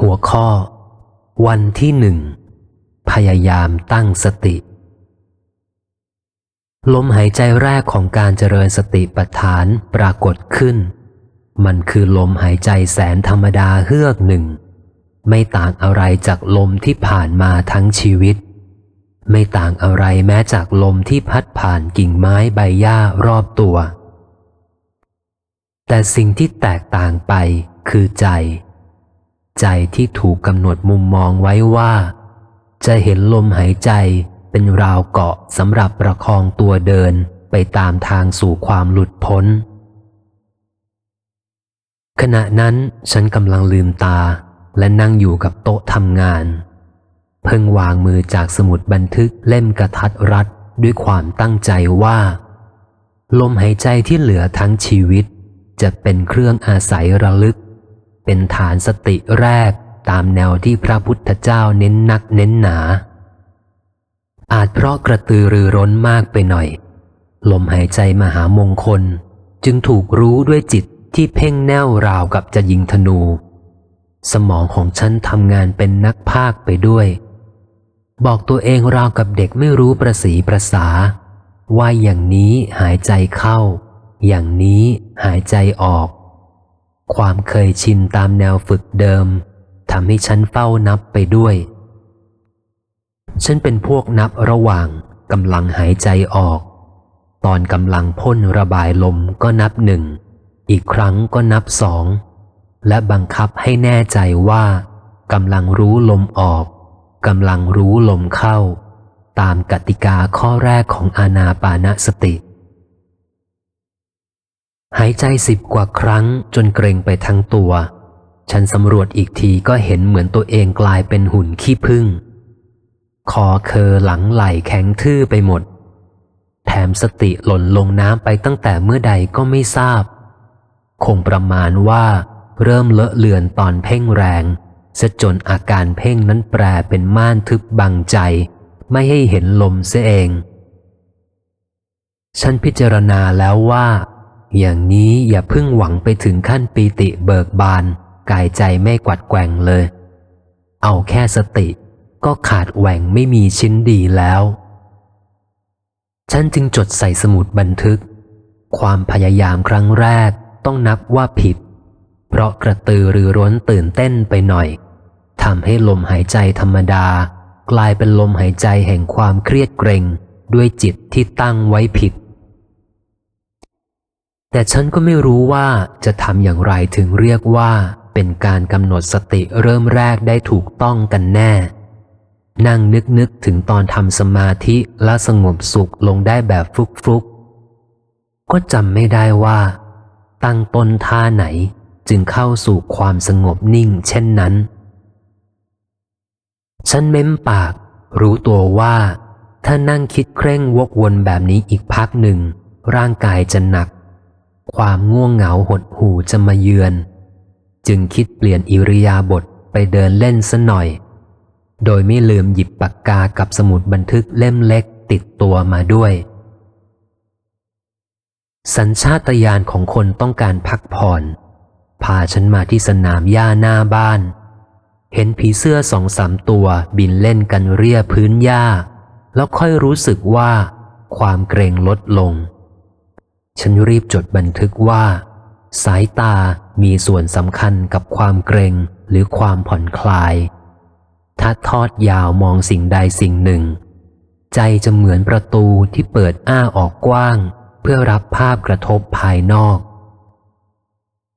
หัวข้อ วันที่หนึ่ง พยายามตั้งสติ ลมหายใจแรกของการเจริญสติปัฏฐานปรากฏขึ้น มันคือลมหายใจแสนธรรมดาเฮือกหนึ่ง ไม่ต่างอะไรจากลมที่ผ่านมาทั้งชีวิต ไม่ต่างอะไรแม้จากลมที่พัดผ่านกิ่งไม้ใบหญ้ารอบตัว แต่สิ่งที่แตกต่างไปคือใจ ใจที่ถูกกำหนดมุมมองไว้ว่า จะเห็นลมหายใจเป็นราวเกาะสำหรับประคองตัวเดินไปตามทางสู่ความหลุดพ้น ขณะนั้นฉันกำลังลืมตาและนั่งอยู่กับโต๊ะทำงาน เพิ่งวางมือจากสมุดบันทึกเล่มกระทัดรัดด้วยความตั้งใจว่า ลมหายใจที่เหลือทั้งชีวิต จะเป็นเครื่องอาศัยระลึก เป็นฐานสติแรกตามแนวที่พระพุทธเจ้าเน้นนักเน้นหนา อาจเพราะกระตือรือร้นมากไปหน่อย ลมหายใจมหามงคล จึงถูกรู้ด้วยจิตที่เพ่งแน่วราวกับจะยิงธนู สมองของฉันทำงานเป็นนักภาคไปด้วย บอกตัวเองราวกับเด็กไม่รู้ประสีประสา ว่าอย่างนี้หายใจเข้า อย่างนี้หายใจออก ความเคยชินตามแนวฝึกเดิมทำให้ฉันเฝ้านับไปด้วย ฉันเป็นพวกนับระหว่างกำลังหายใจออก ตอนกำลังพ่นระบายลมก็นับหนึ่ง อีกครั้งก็นับสอง และบังคับให้แน่ใจว่ากำลังรู้ลมออกกำลังรู้ลมเข้า ตามกติกาข้อแรกของอานาปานสติ หายใจสิบกว่าครั้งจนเกรงไปทั้งตัว ฉันสำรวจอีกทีก็เห็นเหมือนตัวเองกลายเป็นหุ่นขี้ผึ้งคอเคอหลังไหลแข็งทื่อไปหมด แถมสติหล่นลงน้ำไปตั้งแต่เมื่อใดก็ไม่ทราบ คงประมาณว่าเริ่มเลอะเลือนตอนเพ่งแรงซะจนอาการเพ่งนั้นแปรเป็นม่านทึบบังใจ ไม่ให้เห็นลมเสียเอง ฉันพิจารณาแล้วว่า อย่างนี้อย่าพิ่งหวังไปถึงขั้นปีติเบิกบาน กายใจไม่กวัดแกว่งเลย เอาแค่สติ ก็ขาดแหว่งไม่มีชิ้นดีแล้ว ฉันจึงจดใส่สมุดบันทึก ความพยายามครั้งแรกต้องนับว่าผิด เพราะกระตือรือร้นตื่นเต้นไปหน่อยทำให้ลมหายใจธรรมดา กลายเป็นลมหายใจแห่งความเครียดเกรง ด้วยจิตที่ตั้งไว้ผิด แต่ฉันก็ไม่รู้ว่าจะทำอย่างไรถึงเรียกว่า เป็นการกำหนดสติเริ่มแรกได้ถูกต้องกันแน่ นั่งนึกนึกถึงตอนทำสมาธิและสงบสุขลงได้แบบฟุกฟุกก็จำไม่ได้ว่า ตั้งต้นท่าไหนจึงเข้าสู่ความสงบนิ่งเช่นนั้น ฉันเม้มปาก รู้ตัวว่า ถ้านั่งคิดเคร่งวกวนแบบนี้อีกพักหนึ่ง ร่างกายจะหนัก ความง่วงเหงาหดหูจะมาเยือน จึงคิดเปลี่ยนอิริยาบถไปเดินเล่นซะหน่อย โดยไม่ลืมหยิบปากกากับสมุดบันทึกเล่มเล็กติดตัวมาด้วย สัญชาตญาณของคนต้องการพักผ่อน พาฉันมาที่สนามหญ้าหน้าบ้าน เห็นผีเสื้อสองสามตัวบินเล่นกันเรียพื้นหญ้า แล้วค่อยรู้สึกว่า ความเกรงลดลง ฉันรีบจดบันทึกว่า สายตามีส่วนสำคัญกับความเกรงหรือความผ่อนคลาย ถ้าทอดยาวมองสิ่งใดสิ่งหนึ่ง ใจจะเหมือนประตูที่เปิดอ้าออกกว้าง เพื่อรับภาพกระทบภายนอก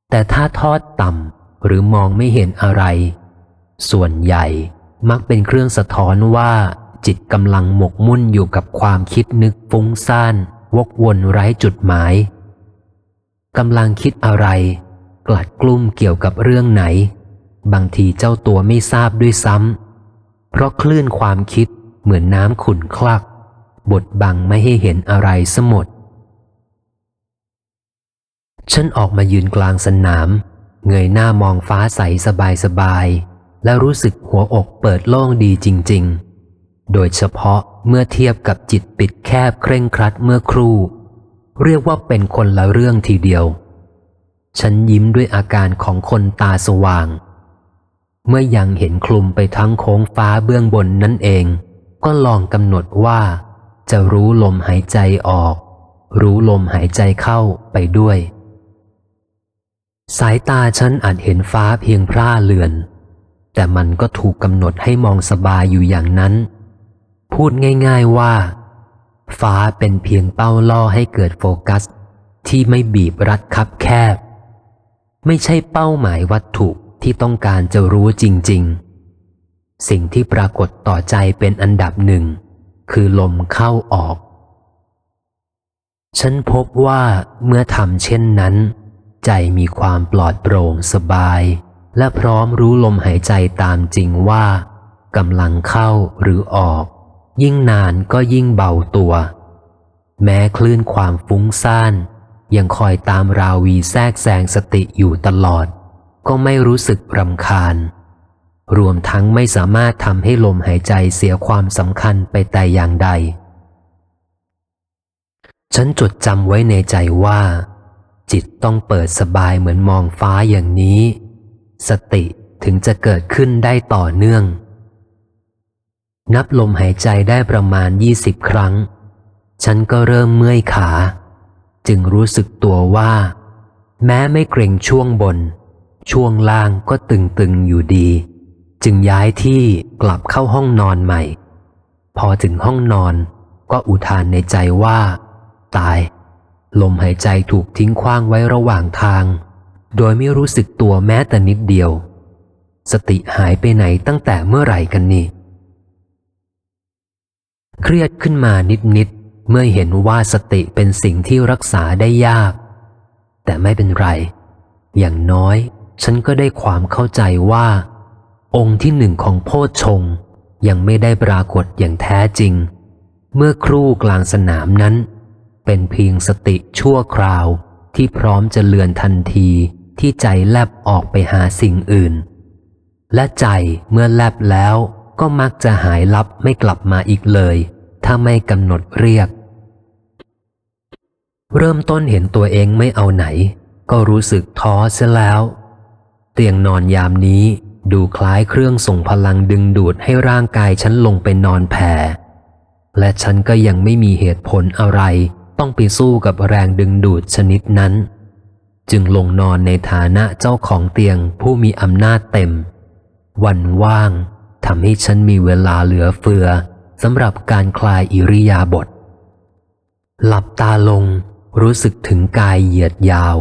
แต่ถ้าทอดต่ำหรือมองไม่เห็นอะไร ส่วนใหญ่มักเป็นเครื่องสะท้อนว่าจิตกำลังหมกมุ่นอยู่กับความคิดนึกฟุ้งซ่าน วกวนไร้จุดหมายกำลังคิดอะไร กลัดกลุ้มเกี่ยวกับเรื่องไหน บางทีเจ้าตัวไม่ทราบด้วยซ้ำเพราะคลื่นความคิดเหมือนน้ำขุ่นคลัก บดบังไม่ให้เห็นอะไรสมด ฉันออกมายืนกลางสนาม เงยหน้ามองฟ้าใสสบายๆและรู้สึกหัวอกเปิดโล่งดีจริง ๆ โดยเฉพาะ เมื่อเทียบกับจิตปิดแคบเคร่งครัดเมื่อครู่ เรียกว่าเป็นคนละเรื่องทีเดียว ฉันยิ้มด้วยอาการของคนตาสว่าง เมื่อยังเห็นคลุมไปทั้งโค้งฟ้าเบื้องบนนั่นเอง ก็ลองกำหนดว่า จะรู้ลมหายใจออก รู้ลมหายใจเข้าไปด้วย สายตาฉันอาจเห็นฟ้าเพียงพร่าเลือน แต่มันก็ถูกกำหนดให้มองสบายอยู่อย่างนั้น พูดง่าย ๆว่า ฟ้าเป็นเพียงเป้าล่อให้เกิดโฟกัส ที่ไม่บีบรัดคับแคบ ไม่ใช่เป้าหมายวัตถุที่ต้องการจะรู้จริง ๆ สิ่งที่ปรากฏต่อใจเป็นอันดับหนึ่ง คือลมเข้าออก ฉันพบว่าเมื่อทำเช่นนั้น ใจมีความปลอดโปร่งสบาย และพร้อมรู้ลมหายใจตามจริงว่ากำลังเข้าหรือออก ยิ่งนานก็ยิ่งเบาตัว แม้คลื่นความฟุ้งซ่านยังคอยตามราวีแทรกแซงสติอยู่ตลอด ก็ไม่รู้สึกรำคาญ รวมทั้งไม่สามารถทำให้ลมหายใจเสียความสำคัญไปแต่อย่างใด ฉันจดจำไว้ในใจว่า จิตต้องเปิดสบายเหมือนมองฟ้าอย่างนี้ สติถึงจะเกิดขึ้นได้ต่อเนื่อง นับลมหายใจได้ประมาณยี่สิบครั้ง ฉันก็เริ่มเมื่อยขา จึงรู้สึกตัวว่า แม้ไม่เกรงช่วงบน ช่วงล่างก็ตึงๆอยู่ดี จึงย้ายที่กลับเข้าห้องนอนใหม่ พอถึงห้องนอนก็อุทานในใจว่า ตาย ลมหายใจถูกทิ้งคว้างไว้ระหว่างทาง โดยไม่รู้สึกตัวแม้แต่นิดเดียว สติหายไปไหนตั้งแต่เมื่อไหร่กันนี่ เครียดขึ้นมานิดๆเมื่อเห็นว่าสติเป็นสิ่งที่รักษาได้ยาก แต่ไม่เป็นไร อย่างน้อย ฉันก็ได้ความเข้าใจว่า องค์ที่หนึ่งของโพชงยังไม่ได้ปรากฏอย่างแท้จริง เมื่อครู่กลางสนามนั้น เป็นเพียงสติชั่วคราวที่พร้อมจะเลือนทันทีที่ใจแลบออกไปหาสิ่งอื่น และใจเมื่อแลบแล้วก็มักจะหายลับไม่กลับมาอีกเลย ถ้าไม่กำหนดเรียก เริ่มต้นเห็นตัวเองไม่เอาไหน ก็รู้สึกท้อเสียแล้ว เตียงนอนยามนี้ดูคล้ายเครื่องส่งพลังดึงดูดให้ร่างกายฉันลงไปนอนแผ่ และฉันก็ยังไม่มีเหตุผลอะไร ต้องไปสู้กับแรงดึงดูดชนิดนั้น จึงลงนอนในฐานะเจ้าของเตียงผู้มีอำนาจเต็ม วันว่างทำให้ฉันมีเวลาเหลือเฟือ สำหรับการคลายอิริยาบถหลับตาลงรู้สึกถึงกายเหยียดยาว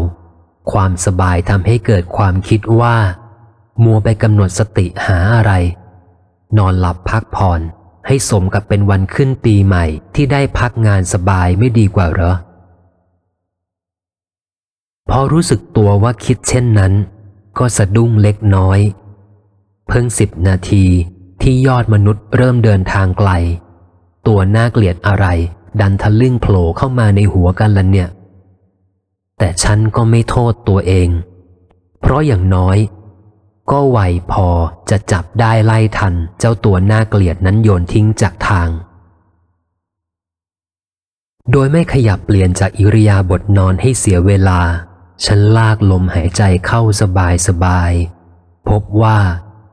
ความสบายทำให้เกิดความคิดว่า มัวไปกำหนดสติหาอะไร นอนหลับพักผ่อนให้สมกับเป็นวันขึ้นปีใหม่ที่ได้พักงานสบายไม่ดีกว่าเหรอ พอรู้สึกตัวว่าคิดเช่นนั้น ก็สะดุ้งเล็กน้อย เพิ่งสิบนาที ที่ยอดมนุษย์เริ่มเดินทางไกล ตัวน่าเกลียดอะไร ดันทะลึ่งโผล่เข้ามาในหัวกันละเนี่ย แต่ฉันก็ไม่โทษตัวเอง เพราะอย่างน้อย ก็ไวพอจะจับได้ไล่ทันเจ้าตัวน่าเกลียดนั้นโยนทิ้งจากทาง โดยไม่ขยับเปลี่ยนจากอิริยาบถนอนให้เสียเวลา ฉันลากลมหายใจเข้าสบายสบาย พบว่า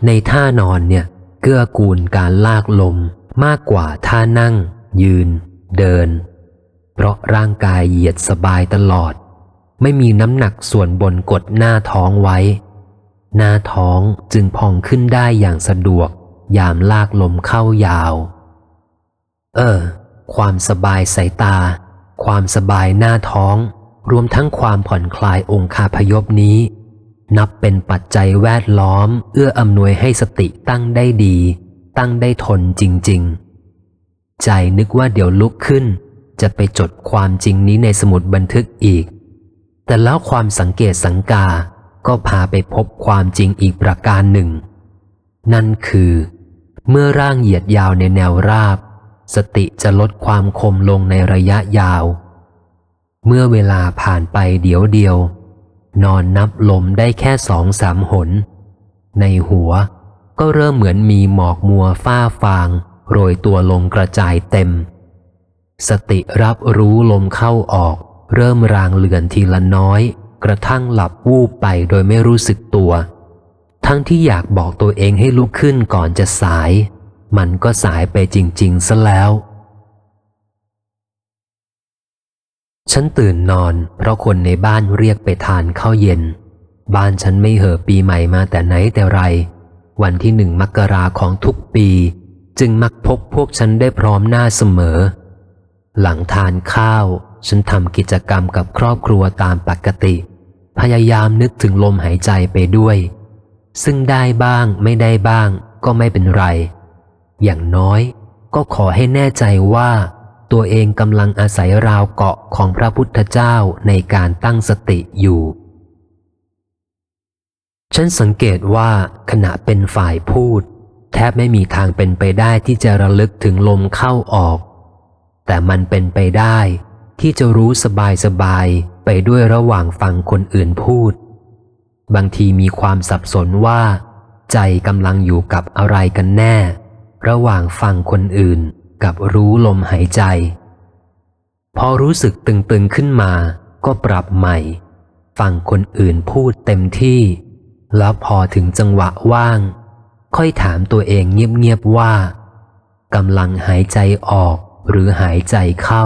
ในท่านอนเนี่ย เกื้อกูลการลากลมมากกว่าท่านั่ง ยืน เดิน เพราะร่างกายเหยียดสบายตลอด ไม่มีน้ำหนักส่วนบนกดหน้าท้องไว้ หน้าท้องจึงพองขึ้นได้อย่างสะดวก ยามลากลมเข้ายาว เออ ความสบายสายตา ความสบายหน้าท้อง รวมทั้งความผ่อนคลายองคาพยพนี้ นับเป็นปัจจัยแวดล้อม เอื้ออำนวยให้สติตั้งได้ดี ตั้งได้ทนจริง ๆ ใจนึกว่าเดี๋ยวลุกขึ้น จะไปจดความจริงนี้ในสมุดบันทึกอีก แต่แล้วความสังเกตสังกา ก็พาไปพบความจริงอีกประการหนึ่ง นั่นคือ เมื่อร่างเหยียดยาวในแนวราบ สติจะลดความคมลงในระยะยาว เมื่อเวลาผ่านไปเดี๋ยวเดียว นอนนับลมได้แค่สองสามหน ในหัวก็เริ่มเหมือนมีหมอกมัวฝ้าฟาง โรยตัวลงกระจายเต็ม สติรับรู้ลมเข้าออก เริ่มรางเลือนทีละน้อย กระทั่งหลับวูบไปโดยไม่รู้สึกตัว ทั้งที่อยากบอกตัวเองให้ลุกขึ้นก่อนจะสาย มันก็สายไปจริง ๆ ซะแล้ว ฉันตื่นนอน เพราะคนในบ้านเรียกไปทานข้าวเย็น บ้านฉันไม่เห่อปีใหม่มาแต่ไหนแต่ไร วันที่หนึ่งมกราของทุกปี จึงมักพบพวกฉันได้พร้อมหน้าเสมอ หลังทานข้าว ฉันทำกิจกรรมกับครอบครัวตามปกติ พยายามนึกถึงลมหายใจไปด้วย ซึ่งได้บ้างไม่ได้บ้างก็ไม่เป็นไร อย่างน้อยก็ขอให้แน่ใจว่า ตัวเองกำลังอาศัยราวเกาะของพระพุทธเจ้าในการตั้งสติอยู่ ฉันสังเกตว่าขณะเป็นฝ่ายพูด แทบไม่มีทางเป็นไปได้ที่จะระลึกถึงลมเข้าออก แต่มันเป็นไปได้ที่จะรู้สบายสบายไปด้วยระหว่างฟังคนอื่นพูด บางทีมีความสับสนว่า ใจกำลังอยู่กับอะไรกันแน่ ระหว่างฟังคนอื่น กับรู้ลมหายใจ พอรู้สึกตึงๆขึ้นมา ก็ปรับใหม่ ฟังคนอื่นพูดเต็มที่ แล้วพอถึงจังหวะว่าง ค่อยถามตัวเองเงียบๆว่ากำลังหายใจออกหรือหายใจเข้า